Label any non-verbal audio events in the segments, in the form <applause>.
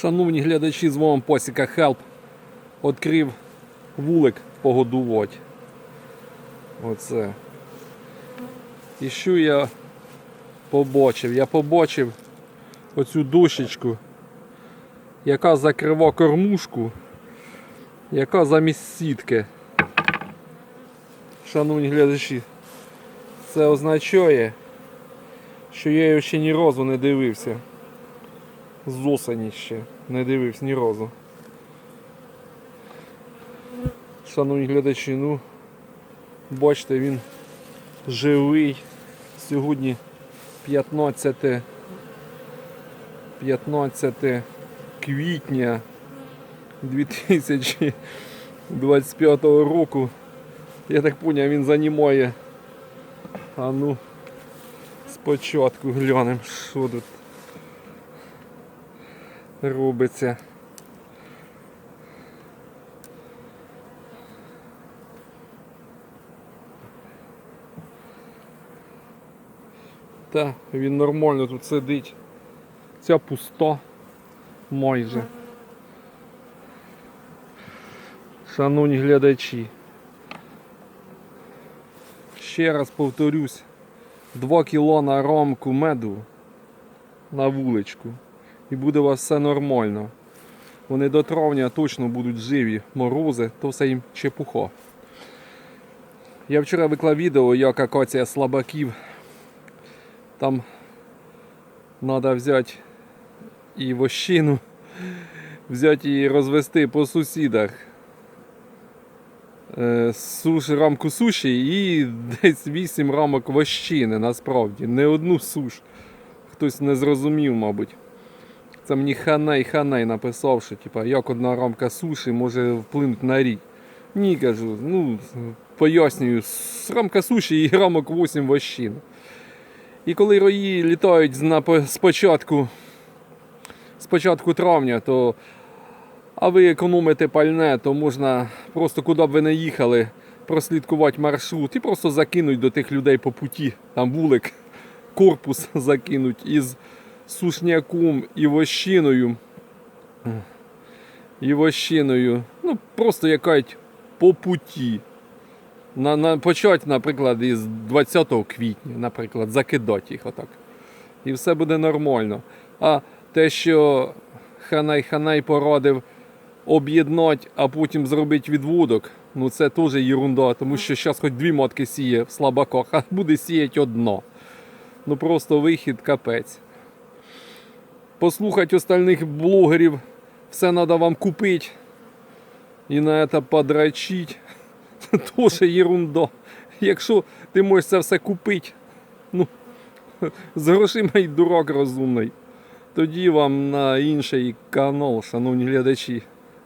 Шановні глядачі, з вами Посіка Хелп. Відкрив вулик погодувати. Оце. І що я побачив? Я побачив оцю дощечку, яка закрива кормушку, яка замість сітки. Шановні глядачі, це означає, що я його ще ні разу не дивився. З ще не дивився ні разу. Шановні глядачі, ну бачите, він живий. Сьогодні 15, 15 квітня 2025 року. Я так поняв, він займає. А ну, спочатку глянемо, що тут робиться. Та, він нормально тут сидить. Ця пуста майже. Шановні глядачі. Ще раз повторюсь, 2 кіло на рамку меду на вуличку. І буде у вас все нормально. Вони до травня точно будуть живі морози, то все їм чепуха. Я вчора виклав відео, як акація слабаків. Там треба взяти і вощину, взяти і розвести по сусідах. Е, Суш, рамку суші і десь 8 рамок вощини насправді. Не одну суш. Хтось не зрозумів, мабуть. Це мені ханай ханай написав, що типа, як одна рамка суші може вплинути на рік. Ні, кажу, ну пояснюю, рамка суші і рамок 8 вощин. І коли рої літають з початку, з початку травня, то а ви економите пальне, то можна просто куди б ви не їхали, прослідкувати маршрут і просто закинуть до тих людей по путі. Там вулик, корпус закинуть із сушняком і вощиною. І вощиною. Ну, просто якась по путі. На, на, почать, наприклад, із 20 квітня, наприклад, закидати їх отак. І все буде нормально. А те, що Ханай-Ханай порадив об'єднати, а потім зробити відводок, ну це теж ерунда, тому що зараз хоч дві матки сіє в слабаках, а буде сіяти одно. Ну просто вихід капець. Послухати остальних блогерів, все треба вам купити і на це подрачить. Це <laughs> теж ерунда. Якщо ти можеш це все купити, ну, <laughs> з грошима й дурак розумний. Тоді вам на інший канал, шановні глядачі.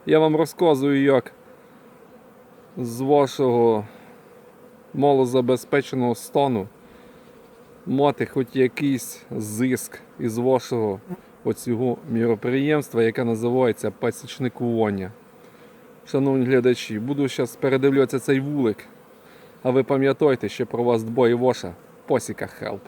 Я вам розказую, як з вашого малозабезпеченого стану мати хоч якийсь зиск із вашого оцього міроприємства, яке називається пасічникування. Шановні глядачі, буду зараз передивлюватися цей вулик. А ви пам'ятайте, що про вас дбає ваша посіка Хелп.